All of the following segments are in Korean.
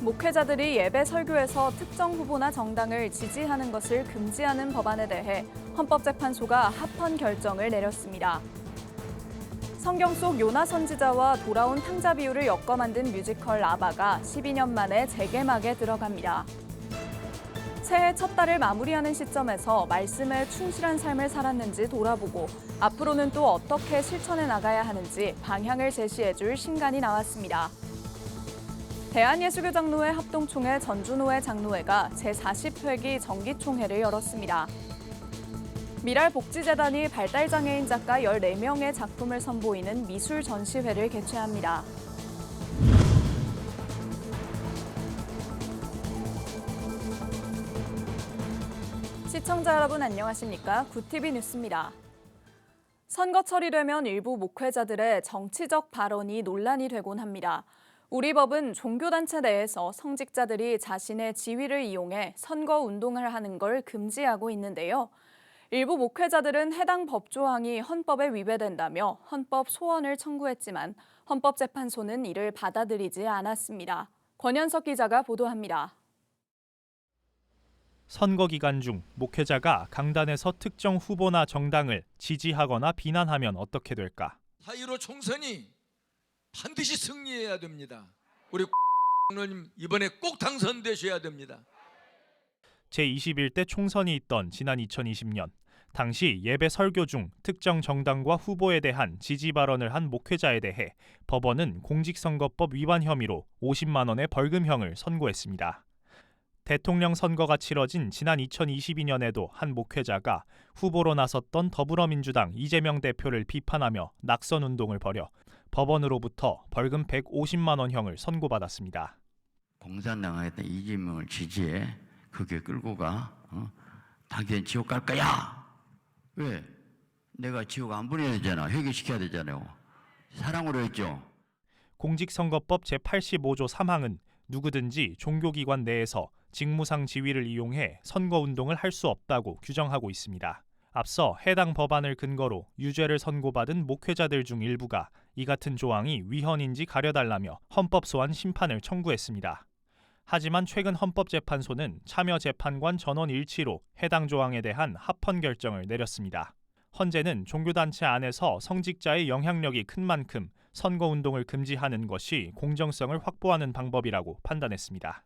목회자들이 예배 설교에서 특정 후보나 정당을 지지하는 것을 금지하는 법안에 대해 헌법재판소가 합헌 결정을 내렸습니다. 성경 속 요나 선지자와 돌아온 탕자 비유를 엮어 만든 뮤지컬 아바가 12년 만에 재개막에 들어갑니다. 새해 첫 달을 마무리하는 시점에서 말씀에 충실한 삶을 살았는지 돌아보고 앞으로는 또 어떻게 실천해 나가야 하는지 방향을 제시해 줄 신간이 나왔습니다. 대한예수교장로회 합동총회 전준호회 장로회가 제40회기 정기총회를 열었습니다. 미랄복지재단이 발달장애인 작가 14명의 작품을 선보이는 미술 전시회를 개최합니다. 시청자 여러분 안녕하십니까? 구티비 뉴스입니다. 선거철이 되면 일부 목회자들의 정치적 발언이 논란이 되곤 합니다. 우리 법은 종교단체 내에서 성직자들이 자신의 지위를 이용해 선거 운동을 하는 걸 금지하고 있는데요. 일부 목회자들은 해당 법조항이 헌법에 위배된다며 헌법 소원을 청구했지만 헌법재판소는 이를 받아들이지 않았습니다. 권현석 기자가 보도합니다. 선거 기간 중 목회자가 강단에서 특정 후보나 정당을 지지하거나 비난하면 어떻게 될까? 사이로 총선이 반드시 승리해야 됩니다. 우리 장로님 이번에 꼭 당선되셔야 됩니다. 제21대 총선이 있던 지난 2020년 당시 예배 설교 중 특정 정당과 후보에 대한 지지 발언을 한 목회자에 대해 법원은 공직선거법 위반 혐의로 50만 원의 벌금형을 선고했습니다. 대통령 선거가 치러진 지난 2022년에도 한 목회자가 후보로 나섰던 더불어민주당 이재명 대표를 비판하며 낙선 운동을 벌여 법원으로부터 벌금 150만 원형을 선고받았습니다. 공산당에 했던 이재명을 지지해 그게 끌고 가 어? 당연 지옥 갈 거야 왜 내가 지옥 안 보내야 되잖아 회개시켜야 되잖아요 사랑으로 했죠 공직선거법 제85조 3항은 누구든지 종교기관 내에서 직무상 지위를 이용해 선거운동을 할 수 없다고 규정하고 있습니다. 앞서 해당 법안을 근거로 유죄를 선고받은 목회자들 중 일부가 이 같은 조항이 위헌인지 가려달라며 헌법 소환 심판을 청구했습니다. 하지만 최근 헌법재판소는 참여 재판관 전원 일치로 해당 조항에 대한 합헌 결정을 내렸습니다. 헌재는 종교단체 안에서 성직자의 영향력이 큰 만큼 선거운동을 금지하는 것이 공정성을 확보하는 방법이라고 판단했습니다.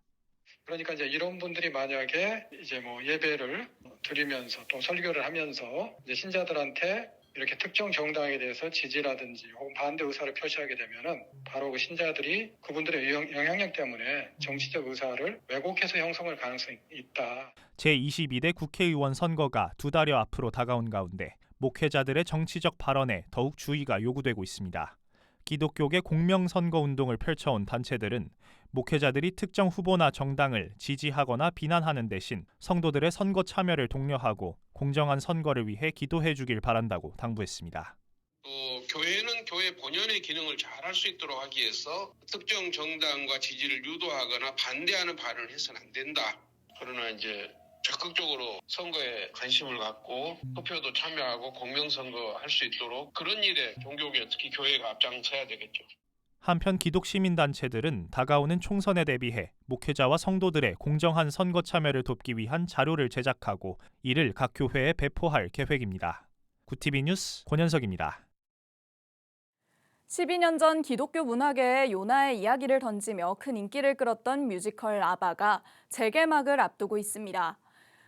그러니까 이제 이런 분들이 만약에 이제 뭐 예배를 드리면서 또 설교를 하면서 신자들한테 이렇게 특정 정당에 대해서 지지라든지 혹은 반대 의사를 표시하게 되면은 바로 그 신자들이 그분들의 영- 영향력 때문에 정치적 의사를 왜곡해서 형성할 가능성이 있다. 제22대 국회의원 선거가 두 달여 앞으로 다가온 가운데 목회자들의 정치적 발언에 더욱 주의가 요구되고 있습니다. 기독교계 공명선거 운동을 펼쳐온 단체들은 목회자들이 특정 후보나 정당을 지지하거나 비난하는 대신 성도들의 선거 참여를 독려하고 공정한 선거를 위해 기도해 주길 바란다고 당부했습니다. 또 교회는 교회 본연의 기능을 잘 할 수 있도록 하기 위해서 특정 정당과 지지를 유도하거나 반대하는 발언을 해서는 안 된다. 그러나 이제 적극적으로 선거에 관심을 갖고 투표도 참여하고 공명선거 할 수 있도록 그런 일에 종교계 특히 교회가 앞장서야 되겠죠. 한편 기독 시민 단체들은 다가오는 총선에 대비해 목회자와 성도들의 공정한 선거 참여를 돕기 위한 자료를 제작하고 이를 각 교회에 배포할 계획입니다. 구티비 뉴스 권현석입니다. 12년 전 기독교 문화계에 요나의 이야기를 던지며 큰 인기를 끌었던 뮤지컬 아바가 재개막을 앞두고 있습니다.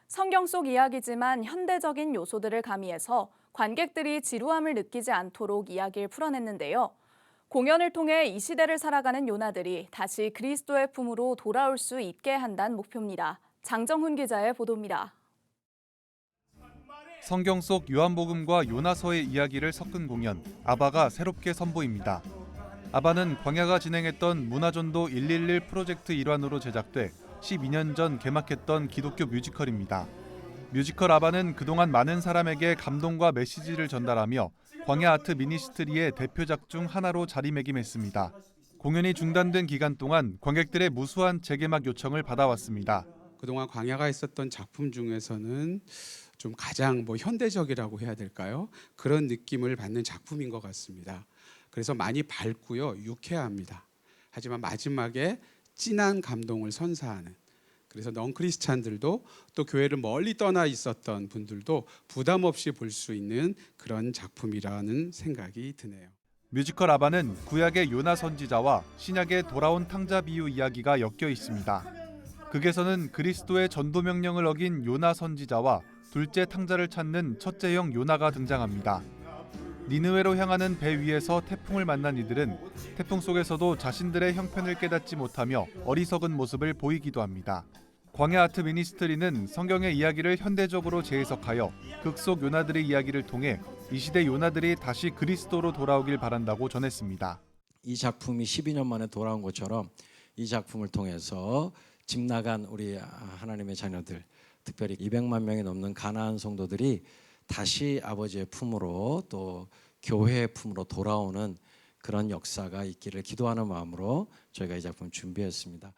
성경 속 이야기지만 현대적인 요소들을 가미해서 관객들이 지루함을 느끼지 않도록 이야기를 풀어냈는데요. 공연을 통해 이 시대를 살아가는 요나들이 다시 그리스도의 품으로 돌아올 수 있게 한다는 목표입니다. 장정훈 기자의 보도입니다. 성경 속 요한복음과 요나서의 이야기를 섞은 공연 아바가 새롭게 선보입니다. 아바는 광야가 진행했던 문화전도 111 프로젝트 일환으로 제작돼 12년 전 개막했던 기독교 뮤지컬입니다. 뮤지컬 아바는 그동안 많은 사람에게 감동과 메시지를 전달하며 광야 아트 미니스트리의 대표작 중 하나로 자리매김했습니다. 공연이 중단된 기간 동안 관객들의 무수한 재개막 요청을 받아왔습니다. 그동안 광야가 있었던 작품 중에서는 좀 가장 뭐 현대적이라고 해야 될까요? 그런 느낌을 받는 작품인 것 같습니다. 그래서 많이 밝고요, 유쾌합니다. 하지만 마지막에 진한 감동을 선사하는 그래서 넌 크리스찬들도 또 교회를 멀리 떠나 있었던 분들도 부담 없이 볼 수 있는 그런 작품이라는 생각이 드네요. 뮤지컬 아바는 구약의 요나 선지자와 신약의 돌아온 탕자 비유 이야기가 엮여 있습니다. 극에서는 그리스도의 전도 명령을 어긴 요나 선지자와 둘째 탕자를 찾는 첫째 형 요나가 등장합니다. 니느웨로 향하는 배 위에서 태풍을 만난 이들은 태풍 속에서도 자신들의 형편을 깨닫지 못하며 어리석은 모습을 보이기도 합니다. 광야 아트 미니스트리는 성경의 이야기를 현대적으로 재해석하여 극 속 요나들의 이야기를 통해 이 시대 요나들이 다시 그리스도로 돌아오길 바란다고 전했습니다. 이 작품이 12년 만에 돌아온 것처럼 이 작품을 통해서 집 나간 우리 하나님의 자녀들, 특별히 200만 명이 넘는 가나안 성도들이 다시 아버지의 품으로 또 교회의 품으로 돌아오는 그런 역사가 있기를 기도하는 마음으로 저희가 이 작품 준비했습니다.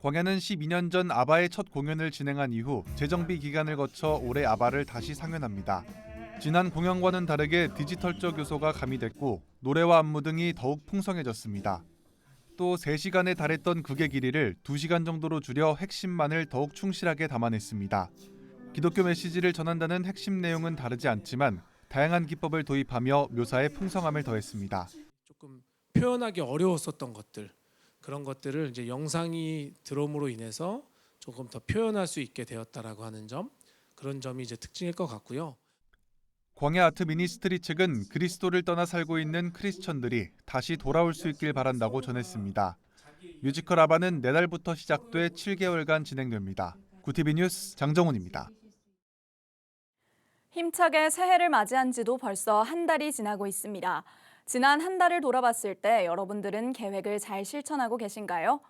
광야는 12년 전 아바의 첫 공연을 진행한 이후 재정비 기간을 거쳐 올해 아바를 다시 상연합니다. 지난 공연과는 다르게 디지털적 요소가 가미됐고 노래와 안무 등이 더욱 풍성해졌습니다. 또 3시간에 달했던 극의 길이를 2시간 정도로 줄여 핵심만을 더욱 충실하게 담아냈습니다. 기독교 메시지를 전한다는 핵심 내용은 다르지 않지만 다양한 기법을 도입하며 묘사에 풍성함을 더했습니다. 조금 표현하기 어려웠었던 것들 그런 것들을 이제 영상이 들어옴으로 인해서 조금 더 표현할 수 있게 되었다라고 하는 점 그런 점이 이제 특징일 것 같고요. 광야 아트 미니스트리 측은 그리스도를 떠나 살고 있는 크리스천들이 다시 돌아올 수 있길 바란다고 전했습니다. 뮤지컬 아바는 내달부터 시작돼 7개월간 진행됩니다. 구티비 뉴스 장정훈입니다. 힘차게 새해를 맞이한 지도 벌써 한 달이 지나고 있습니다. 지난 한 달을 돌아봤을 때 여러분들은 계획을 잘 실천하고 계신가요?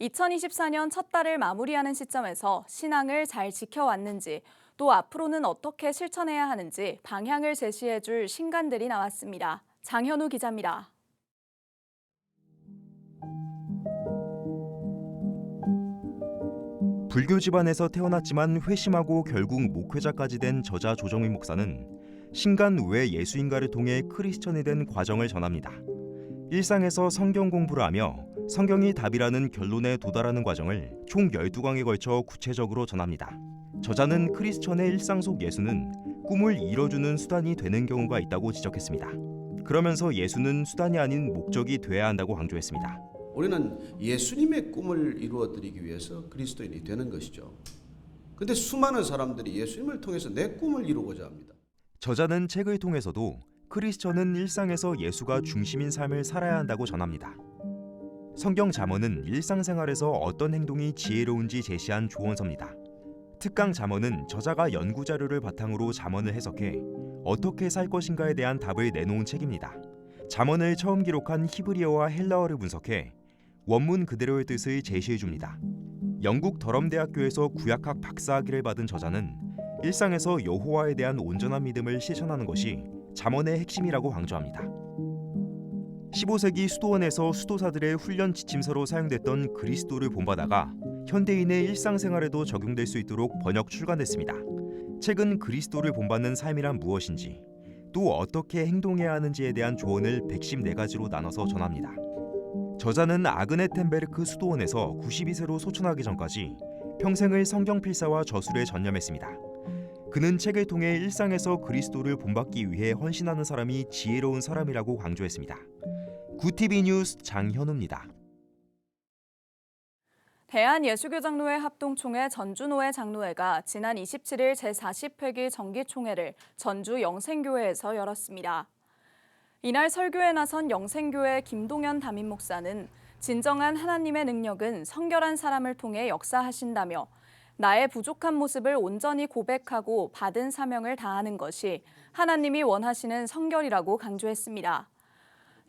2024년 첫 달을 마무리하는 시점에서 신앙을 잘 지켜왔는지 또 앞으로는 어떻게 실천해야 하는지 방향을 제시해 줄 신간들이 나왔습니다. 장현우 기자입니다. 불교 집안에서 태어났지만 회심하고 결국 목회자까지 된 저자 조정민 목사는 신간 왜 예수인가를 통해 크리스천이 된 과정을 전합니다. 일상에서 성경 공부를 하며 성경이 답이라는 결론에 도달하는 과정을 총 12강에 걸쳐 구체적으로 전합니다. 저자는 크리스천의 일상 속 예수는 꿈을 이뤄주는 수단이 되는 경우가 있다고 지적했습니다. 그러면서 예수는 수단이 아닌 목적이 돼야 한다고 강조했습니다. 우리는 예수님의 꿈을 이루어 드리기 위해서 그리스도인이 되는 것이죠. 근데 수많은 사람들이 예수님을 통해서 내 꿈을 이루고자 합니다. 저자는 책을 통해서도 크리스천은 일상에서 예수가 중심인 삶을 살아야 한다고 전합니다. 성경 잠언은 일상생활에서 어떤 행동이 지혜로운지 제시한 조언서입니다. 특강 잠언은 저자가 연구 자료를 바탕으로 잠언을 해석해 어떻게 살 것인가에 대한 답을 내놓은 책입니다. 잠언을 처음 기록한 히브리어와 헬라어를 분석해 원문 그대로의 뜻을 제시해 줍니다. 영국 더럼 대학교에서 구약학 박사학위를 받은 저자는 일상에서 여호와에 대한 온전한 믿음을 실천하는 것이 잠언의 핵심이라고 강조합니다. 15세기 수도원에서 수도사들의 훈련 지침서로 사용됐던 그리스도를 본받아가 현대인의 일상생활에도 적용될 수 있도록 번역 출간됐습니다. 책은 그리스도를 본받는 삶이란 무엇인지 또 어떻게 행동해야 하는지에 대한 조언을 114가지로 나눠서 전합니다. 저자는 아그네텐베르크 수도원에서 92세로 소천하기 전까지 평생을 성경 필사와 저술에 전념했습니다. 그는 책을 통해 일상에서 그리스도를 본받기 위해 헌신하는 사람이 지혜로운 사람이라고 강조했습니다. 구티비 뉴스 장현우입니다. 대한예수교장로회 합동총회 전주노회 장로회가 지난 27일 제40회기 정기총회를 전주 영생교회에서 열었습니다. 이날 설교에 나선 영생교회 김동현 담임 목사는 진정한 하나님의 능력은 성결한 사람을 통해 역사하신다며 나의 부족한 모습을 온전히 고백하고 받은 사명을 다하는 것이 하나님이 원하시는 성결이라고 강조했습니다.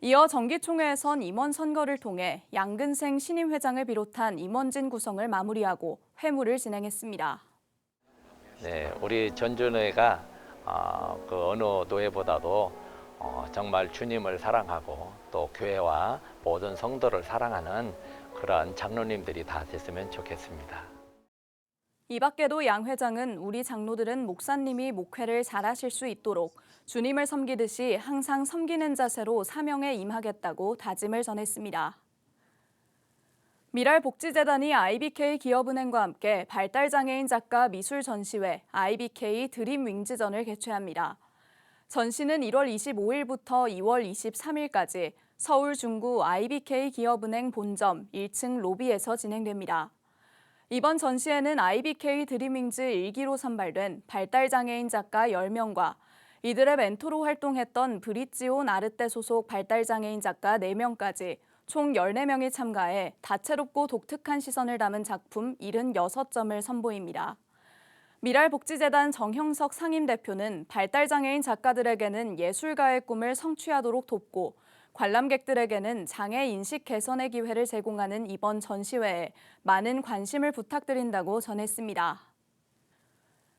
이어 정기총회에선 임원 선거를 통해 양근생 신임 회장을 비롯한 임원진 구성을 마무리하고 회무를 진행했습니다. 네, 우리 전준회가 어, 그 어느 노회보다도 어, 정말 주님을 사랑하고 또 교회와 모든 성도를 사랑하는 그런 장로님들이 다 됐으면 좋겠습니다. 이 밖에도 양 회장은 우리 장로들은 목사님이 목회를 잘하실 수 있도록 주님을 섬기듯이 항상 섬기는 자세로 사명에 임하겠다고 다짐을 전했습니다. 미랄복지재단이 IBK 기업은행과 함께 발달장애인 작가 미술 전시회 IBK 드림 윙즈전을 개최합니다. 전시는 1월 25일부터 2월 23일까지 서울 중구 IBK 기업은행 본점 1층 로비에서 진행됩니다. 이번 전시회는 IBK 드림윙즈 1기로 선발된 발달장애인 작가 10명과 이들의 멘토로 활동했던 브릿지온 아르떼 소속 발달장애인 작가 4명까지 총 14명이 참가해 다채롭고 독특한 시선을 담은 작품 76점을 선보입니다. 미랄복지재단 정형석 상임대표는 발달장애인 작가들에게는 예술가의 꿈을 성취하도록 돕고 관람객들에게는 장애 인식 개선의 기회를 제공하는 이번 전시회에 많은 관심을 부탁드린다고 전했습니다.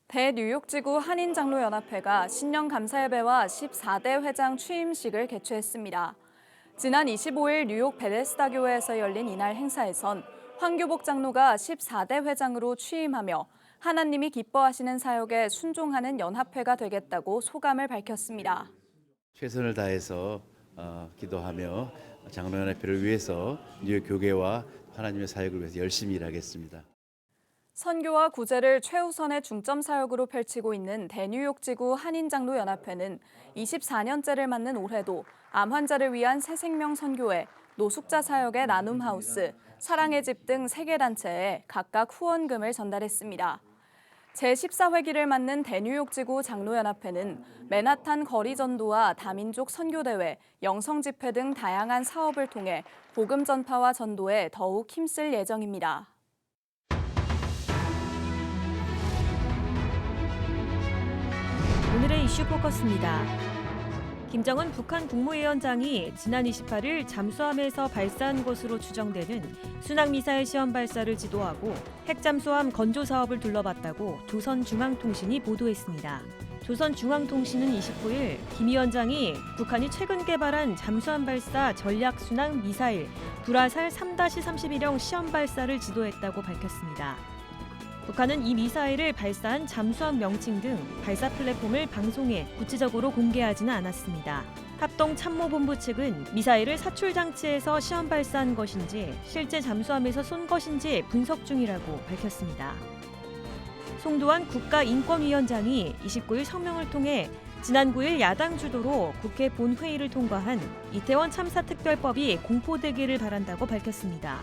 대뉴욕지구 한인장로연합회가 신년 감사예배와 14대 회장 취임식을 개최했습니다. 지난 25일 뉴욕 베데스다 교회에서 열린 이날 행사에선 황교복 장로가 14대 회장으로 취임하며 하나님이 기뻐하시는 사역에 순종하는 연합회가 되겠다고 소감을 밝혔습니다. 최선을 다해서 어, 기도하며 장로연합회를 위해서 뉴욕 교계와 하나님의 사역을 위해서 열심히 일하겠습니다. 선교와 구제를 최우선의 중점 사역으로 펼치고 있는 대뉴욕 지구 한인장로연합회는 24년째를 맞는 올해도 암 환자를 위한 새 생명 선교회, 노숙자 사역의 나눔 하우스, 사랑의 집등 3개 단체에 각각 후원금을 전달했습니다. 제14회기를 맞는 대뉴욕 지구 장로연합회는 맨하탄 거리 전도와 다민족 선교대회, 영성 집회 등 다양한 사업을 통해 복음 전파와 전도에 더욱 힘쓸 예정입니다. 오늘의 이슈 포커스입니다. 김정은 북한 국무위원장이 지난 28일 잠수함에서 발사한 것으로 추정되는 순항미사일 시험 발사를 지도하고 핵잠수함 건조 사업을 둘러봤다고 조선중앙통신이 보도했습니다. 조선중앙통신은 29일 김 위원장이 북한이 최근 개발한 잠수함 발사 전략 순항 미사일 불화살 3-31형 시험 발사를 지도했다고 밝혔습니다. 북한은 이 미사일을 발사한 잠수함 명칭 등 발사 플랫폼을 방송에 구체적으로 공개하지는 않았습니다. 합동 참모본부 측은 미사일을 사출 장치에서 시험 발사한 것인지 실제 잠수함에서 쏜 것인지 분석 중이라고 밝혔습니다. 송도환 국가인권위원장이 29일 성명을 통해 지난 9일 야당 주도로 국회 본회의를 통과한 이태원 참사 특별법이 공포되기를 바란다고 밝혔습니다.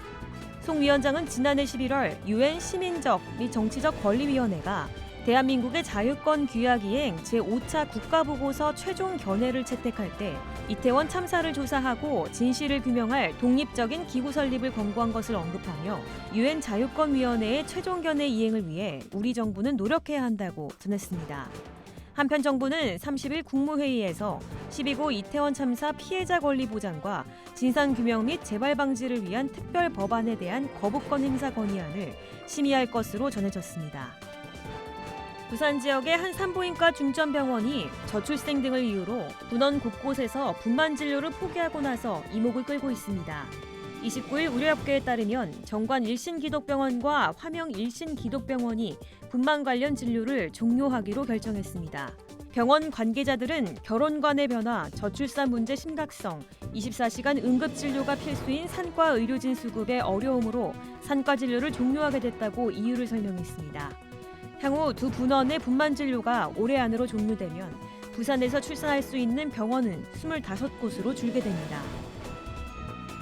송 위원장은 지난해 11월 유엔 시민적 및 정치적 권리위원회가 대한민국의 자유권 규약 이행 제5차 국가보고서 최종 견해를 채택할 때 이태원 참사를 조사하고 진실을 규명할 독립적인 기구 설립을 권고한 것을 언급하며 유엔 자유권 위원회의 최종 견해 이행을 위해 우리 정부는 노력해야 한다고 전했습니다. 한편 정부는 30일 국무회의에서 12구 이태원 참사 피해자 권리 보장과 진상 규명 및 재발 방지를 위한 특별 법안에 대한 거부권 행사 건의안을 심의할 것으로 전해졌습니다. 부산 지역의 한 산부인과 중점병원이 저출생 등을 이유로 군원 곳곳에서 분만 진료를 포기하고 나서 이목을 끌고 있습니다. 29일 우려협계에 따르면 정관 일신기독병원과 화명 일신기독병원이 분만 관련 진료를 종료하기로 결정했습니다. 병원 관계자들은 결혼관의 변화, 저출산 문제 심각성, 24시간 응급진료가 필수인 산과 의료진 수급의 어려움으로 산과 진료를 종료하게 됐다고 이유를 설명했습니다. 향후 두 분원의 분만 진료가 올해 안으로 종료되면 부산에서 출산할 수 있는 병원은 25곳으로 줄게 됩니다.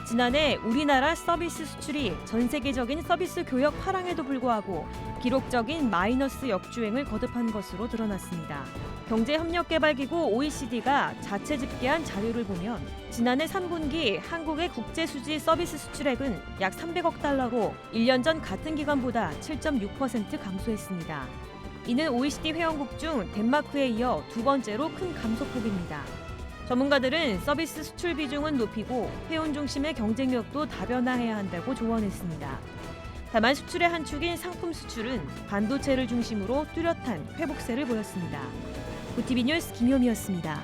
지난해 우리나라 서비스 수출이 전 세계적인 서비스 교역 화랑에도 불구하고 기록적인 마이너스 역주행을 거듭한 것으로 드러났습니다. 경제협력개발기구 OECD가 자체 집계한 자료를 보면 지난해 3분기 한국의 국제수지 서비스 수출액은 약 300억 달러로 1년 전 같은 기간보다 7.6% 감소했습니다. 이는 OECD 회원국 중 덴마크에 이어 두 번째로 큰 감소폭입니다. 전문가들은 서비스 수출 비중은 높이고 회원 중심의 경쟁력도 다변화해야 한다고 조언했습니다. 다만 수출의 한 축인 상품 수출은 반도체를 중심으로 뚜렷한 회복세를 보였습니다. 구티비 뉴스 김효미였습니다.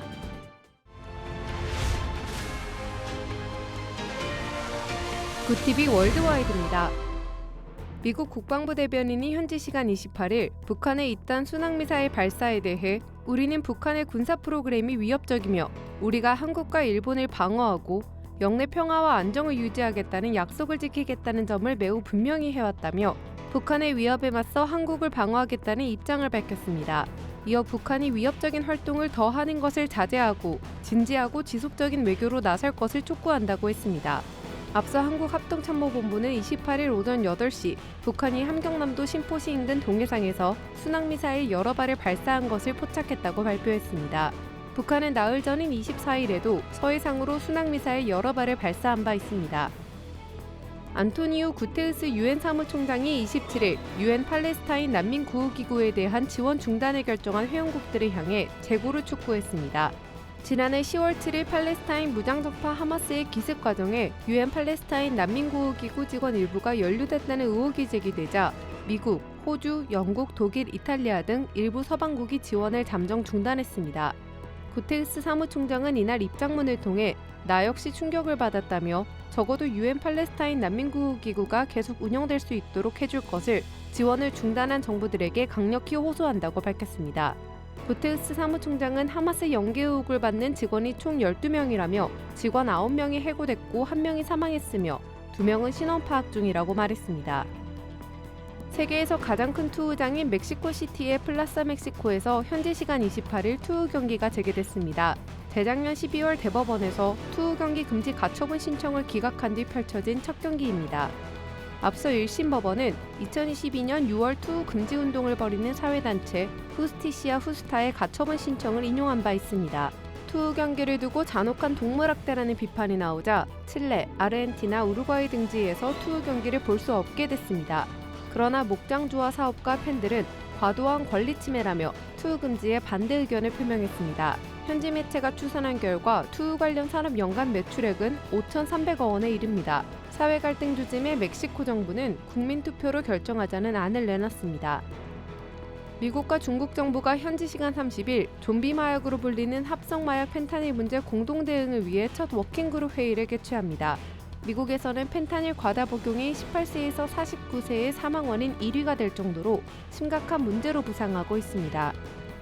구티비 월드와이드입니다. 미국 국방부 대변인이 현지 시간 28일 북한의 이딴 순항미사일 발사에 대해 우리는 북한의 군사 프로그램이 위협적이며 우리가 한국과 일본을 방어하고 영내 평화와 안정을 유지하겠다는 약속을 지키겠다는 점을 매우 분명히 해왔다며 북한의 위협에 맞서 한국을 방어하겠다는 입장을 밝혔습니다. 이어 북한이 위협적인 활동을 더 하는 것을 자제하고 진지하고 지속적인 외교로 나설 것을 촉구한다고 했습니다. 앞서 한국합동참모본부는 28일 오전 8시 북한이 함경남도 신포시 인근 동해상에서 순항미사일 여러 발을 발사한 것을 포착했다고 발표했습니다. 북한은 나흘 전인 24일에도 서해상으로 순항미사일 여러 발을 발사한 바 있습니다. 안토니우 구테우스 유엔 사무총장이 27일 유엔 팔레스타인 난민 구호 기구에 대한 지원 중단을 결정한 회원국들을 향해 재고를 촉구했습니다. 지난해 10월 7일 팔레스타인 무장정파 하마스의 기습 과정에 유엔 팔레스타인 난민구호기구 직원 일부가 연루됐다는 의혹이 제기되자 미국, 호주, 영국, 독일, 이탈리아 등 일부 서방국이 지원을 잠정 중단했습니다. 구테우스 사무총장은 이날 입장문을 통해 나 역시 충격을 받았다며 적어도 유엔 팔레스타인 난민구호기구가 계속 운영될 수 있도록 해줄 것을 지원을 중단한 정부들에게 강력히 호소한다고 밝혔습니다. 구테우스 사무총장은 하마스 연계 의혹을 받는 직원이 총 12명이라며 직원 9명이 해고됐고 1명이 사망했으며 2명은 신원 파악 중이라고 말했습니다. 세계에서 가장 큰 투우장인 멕시코 시티의 플라사 멕시코에서 현지 시간 28일 투우 경기가 재개됐습니다. 재작년 12월 대법원에서 투우 경기 금지 가처분 신청을 기각한 뒤 펼쳐진 첫 경기입니다. 앞서 1심 법원은 2022년 6월 투우 금지 운동을 벌이는 사회단체 후스티시아 후스타의 가처분 신청을 인용한 바 있습니다. 투우 경기를 두고 잔혹한 동물학대라는 비판이 나오자 칠레, 아르헨티나, 우루과이 등지에서 투우 경기를 볼 수 없게 됐습니다. 그러나 목장주와 사업가 팬들은 과도한 권리 침해라며 투우 금지에 반대 의견을 표명했습니다. 현지 매체가 추산한 결과 투우 관련 산업 연간 매출액은 5,300억 원에 이릅니다. 사회 갈등 조짐의 멕시코 정부는 국민 투표로 결정하자는 안을 내놨습니다. 미국과 중국 정부가 현지 시간 30일 좀비 마약으로 불리는 합성 마약 펜타닐 문제 공동 대응을 위해 첫 워킹 그룹 회의를 개최합니다. 미국에서는 펜타닐 과다 복용이 18세에서 49세의 사망 원인 1위가 될 정도로 심각한 문제로 부상하고 있습니다.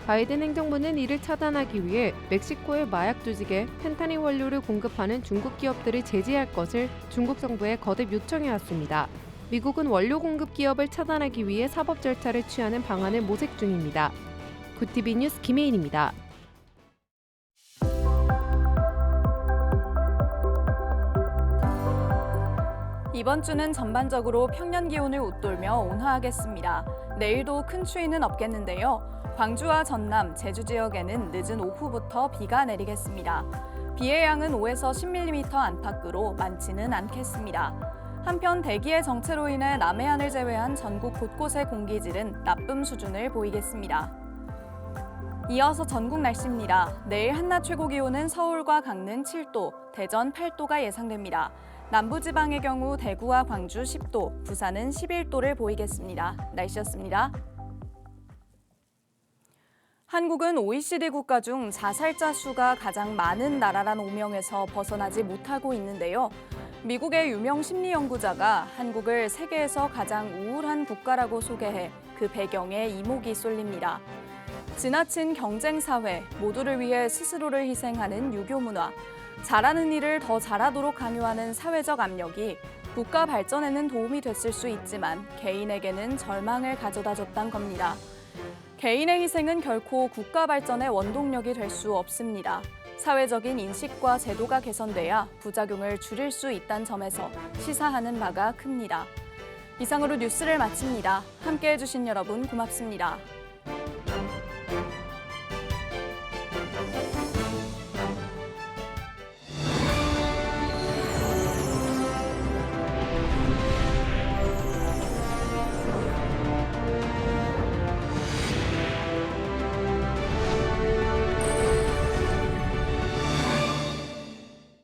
바이든 행정부는 이를 차단하기 위해 멕시코의 마약 조직에 펜타닐 원료를 공급하는 중국 기업들을 제재할 것을 중국 정부에 거듭 요청해 왔습니다. 미국은 원료 공급 기업을 차단하기 위해 사법 절차를 취하는 방안을 모색 중입니다. 구티비 뉴스 김혜인입니다. 이번 주는 전반적으로 평년 기온을 웃돌며 온화하겠습니다. 내일도 큰 추위는 없겠는데요. 광주와 전남, 제주 지역에는 늦은 오후부터 비가 내리겠습니다. 비의 양은 5에서 10mm 안팎으로 많지는 않겠습니다. 한편 대기의 정체로 인해 남해안을 제외한 전국 곳곳의 공기질은 나쁨 수준을 보이겠습니다. 이어서 전국 날씨입니다. 내일 한낮 최고 기온은 서울과 강릉 7도, 대전 8도가 예상됩니다. 남부지방의 경우 대구와 광주 10도, 부산은 11도를 보이겠습니다. 날씨였습니다. 한국은 OECD 국가 중 자살자 수가 가장 많은 나라란 오명에서 벗어나지 못하고 있는데요. 미국의 유명 심리 연구자가 한국을 세계에서 가장 우울한 국가라고 소개해 그 배경에 이목이 쏠립니다. 지나친 경쟁 사회, 모두를 위해 스스로를 희생하는 유교 문화, 잘하는 일을 더 잘하도록 강요하는 사회적 압력이 국가 발전에는 도움이 됐을 수 있지만 개인에게는 절망을 가져다 줬단 겁니다. 개인의 희생은 결코 국가 발전의 원동력이 될 수 없습니다. 사회적인 인식과 제도가 개선돼야 부작용을 줄일 수 있다는 점에서 시사하는 바가 큽니다. 이상으로 뉴스를 마칩니다. 함께 해주신 여러분 고맙습니다.